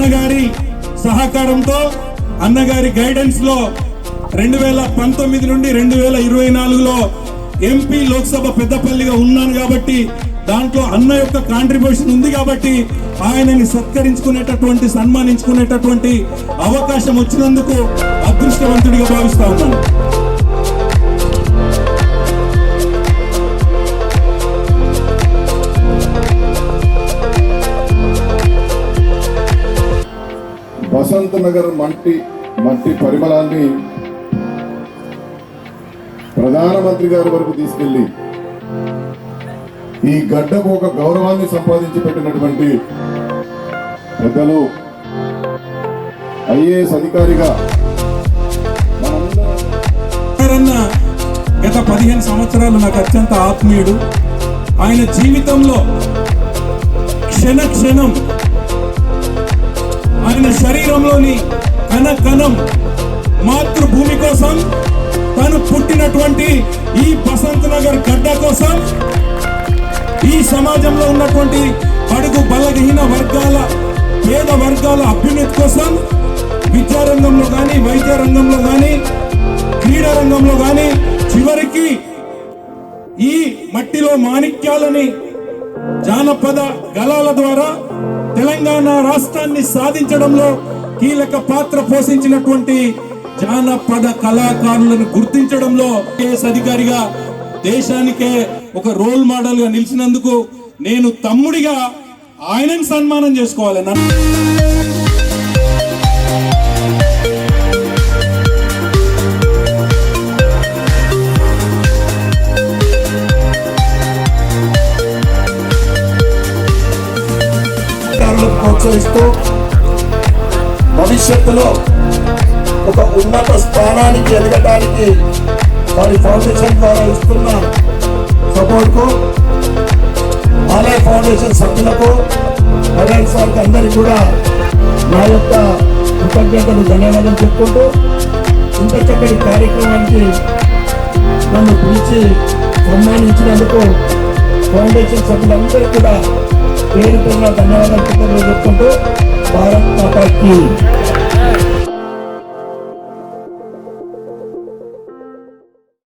అన్నగారి సహకారంతో అన్నగారి గైడెన్స్లో రెండు వేల పంతొమ్మిది నుండి రెండు వేల ఇరవై నాలుగులో ఎంపీ లోక్సభ పెద్దపల్లిగా ఉన్నాను కాబట్టి దాంట్లో అన్న యొక్క కాంట్రిబ్యూషన్ ఉంది కాబట్టి ఆయనని సత్కరించుకునేటటువంటి సన్మానించుకునేటటువంటి అవకాశం వచ్చినందుకు అదృష్టవంతుడిగా భావిస్తా ఉన్నాను. వసంత నగర్ మట్టి మట్టి పరిమళాన్ని ప్రధానమంత్రి గారి వరకు తీసుకెళ్ళి ఈ గడ్డకు ఒక గౌరవాన్ని సంపాదించి పెట్టినటువంటి పెద్దలు ఐఏఎస్ అధికారిగా గత పదిహేను సంవత్సరాలు నాకు అత్యంత ఆత్మీయుడు. ఆయన జీవితంలో క్షణ క్షణం ఆయన శరీరంలోని కణ కణం మాతృభూమి కోసం తను పుట్టినటువంటి ఈ బసంత్ నగర్ గడ్డ కోసం ఈ సమాజంలో ఉన్నటువంటి పడుగు బలహీన వర్గాల పేద వర్గాల అభ్యున్నతి కోసం విద్యారంగంలో కానీ వైద్య రంగంలో కానీ క్రీడా రంగంలో కానీ చివరికి ఈ మట్టిలో మాణిక్యాలని జానపద గలాల ద్వారా తెలంగాణ రాష్ట్రాన్ని సాధించడంలో కీలక పాత్ర పోషించినటువంటి జానపద కళాకారులను గుర్తించడంలో ఐఏఎస్ అధికారిగా దేశానికే ఒక రోల్ మోడల్గా నిలిచినందుకు నేను తమ్ముడిగా ఆయనను సన్మానం చేసుకోవాలి. నన్ను అధికారులను భవిష్యత్తులో ఒక ఉన్నత స్థానానికి ఎదగడానికి వారి ఫౌండేషన్ ద్వారా ఇస్తున్న సపోర్ట్కు ఆలయ ఫౌండేషన్ సభ్యులకు అడాల్ వారికి అందరికీ కూడా నా యొక్క కృతజ్ఞతలు ధన్యవాదాలు చెప్పుకుంటూ ఇంత చక్కటి కార్యక్రమానికి నన్ను పిలిచి సన్మానించినందుకు ఫౌండేషన్ సభ్యులందరికీ కూడా పేరు పేరున ధన్యవాదాలు కృతజ్ఞతలు చెప్పుకుంటూ భారత్ మాతాకి